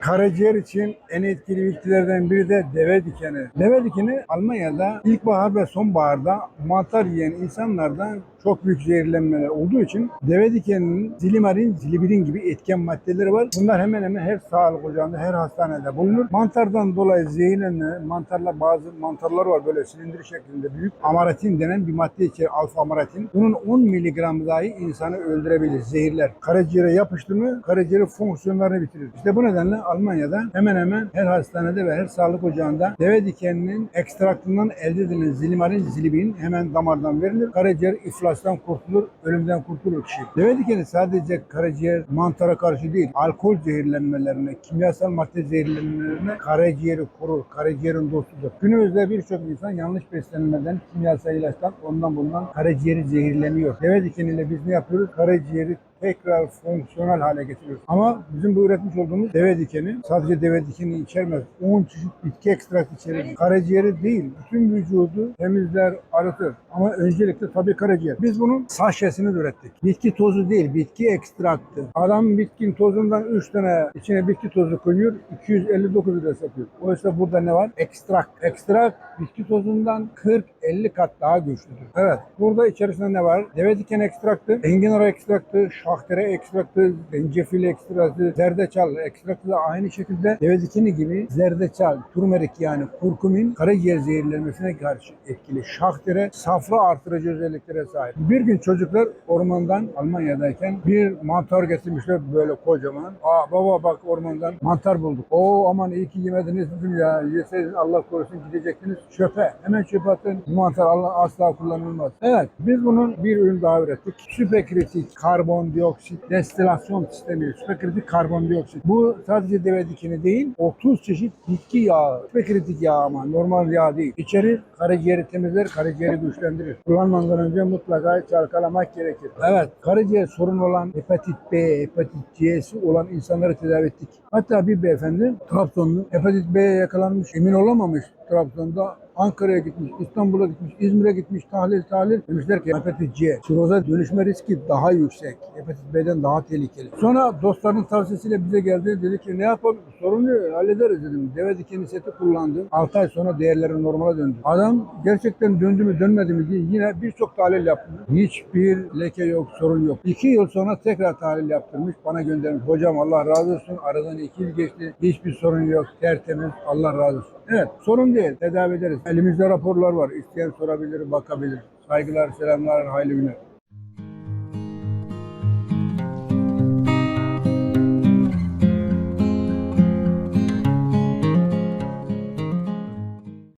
Karaciğer için en etkili bitkilerden biri de deve dikeni. Deve dikeni Almanya'da ilkbahar ve sonbaharda mantar yiyen insanlardan çok büyük zehirlenmeler olduğu için deve dikeninin zilimarin, zilibirin gibi etken maddeleri var. Bunlar hemen hemen her sağlık ocağında, her hastanede bulunur. Mantardan dolayı zehirlenme, mantarla bazı mantarlar var böyle silindir şeklinde büyük. Amaratin denen bir madde içerir, alfa amaratin. Bunun 10 miligram dahi insanı öldürebilir, zehirler. Karaciğere yapıştı mı karaciğeri fonksiyonlarını bitirir. İşte bu nedenle Almanya'da hemen hemen her hastanede ve her sağlık ocağında deve dikeninin ekstraktından elde edilen zilimarin, zilibirin hemen damardan verilir. Karaciğer iflastan kurtulur, ölümden kurtulur kişi. Deve dikeni sadece karaciğer mantara karşı değil, alkol zehirlenmelerine, kimyasal madde zehirlenmelerine karaciğeri korur, karaciğerin dostudur. Günümüzde birçok insan yanlış beslenmeden, kimyasal ilaçtan, ondan bundan karaciğeri zehirleniyor. Deve dikeniyle biz ne yapıyoruz? Karaciğeri tekrar fonksiyonel hale getiriyoruz. Ama bizim bu üretmiş olduğumuz deve dikeni sadece deve dikeni içermez. 10 çeşit bitki ekstrakt içerir. Karaciğeri değil, bütün vücudu temizler, arıtır. Ama öncelikle tabii karaciğer. Biz bunun saşesini ürettik. Bitki tozu değil, bitki ekstraktı. Adam bitkin tozundan 3 tane içine bitki tozu koyuyor, 259 lira satıyor. Oysa burada ne var? Ekstrakt. Ekstrakt bitki tozundan 40-50 kat daha güçlüdür. Evet, burada içerisinde ne var? Deve diken ekstraktı, enginar ekstraktı, şahtere ekstraktı, zencefil ekstraktı, zerdeçal ekstraktı da aynı şekilde deve dikeni gibi zerdeçal, turmerik yani kurkumin karaciğer zehirlenmesine karşı etkili. Şahtere safra artırıcı özelliklere sahip. Bir gün çocuklar ormandan Almanya'dayken bir mantar getirmişler böyle kocaman. Aa baba bak ormandan mantar bulduk. Oo aman iyi ki yemediniz dedim ya. Yeseydiniz Allah korusun gidecektiniz çöpe. Hemen çöpe atın. Mantar Allah asla kullanılmaz. Evet biz bunun bir ürün daha ürettik. Süperkritik karbondioksit destilasyon sistemi. Süperkritik karbondioksit. Bu sadece deve dikeni değil 30 çeşit bitki yağı. Süperkritik yağ ama normal yağ değil. İçerir karaciğeri temizler, karaciğeri güçlendirir. Kullanmadan önce mutlaka çalkalamak gerekir. Evet, karaciğer sorun olan hepatit B, hepatit C'si olan insanları tedavi ettik. Hatta bir beyefendi Trabzonlu hepatit B'ye yakalanmış, emin olamamış Trabzon'da Ankara'ya gitmiş, İstanbul'a gitmiş, İzmir'e gitmiş, tahlil tahlil. Demişler ki hepatit C, siroza dönüşme riski daha yüksek. Hepatit B'den daha tehlikeli. Sonra dostlarının tavsiyesiyle bize geldi. Dedi ki ne yapalım? Sorun? Hallederiz dedim. Deve dikeni seti kullandı. 6 ay sonra değerleri normale döndü. Adam gerçekten döndü mü dönmedi mi diye yine birçok tahlil yaptı. Hiçbir leke yok, sorun yok. 2 yıl sonra tekrar tahlil yaptırmış. Bana göndermiş. Hocam Allah razı olsun. Aradan 2 yıl geçti. Hiçbir sorun yok. Tertemiz. Allah razı olsun. Evet sorun değil. Tedavi ederiz. Elimizde raporlar var. İsteyen sorabilir, bakabilir. Saygılar, selamlar, hayırlı günler.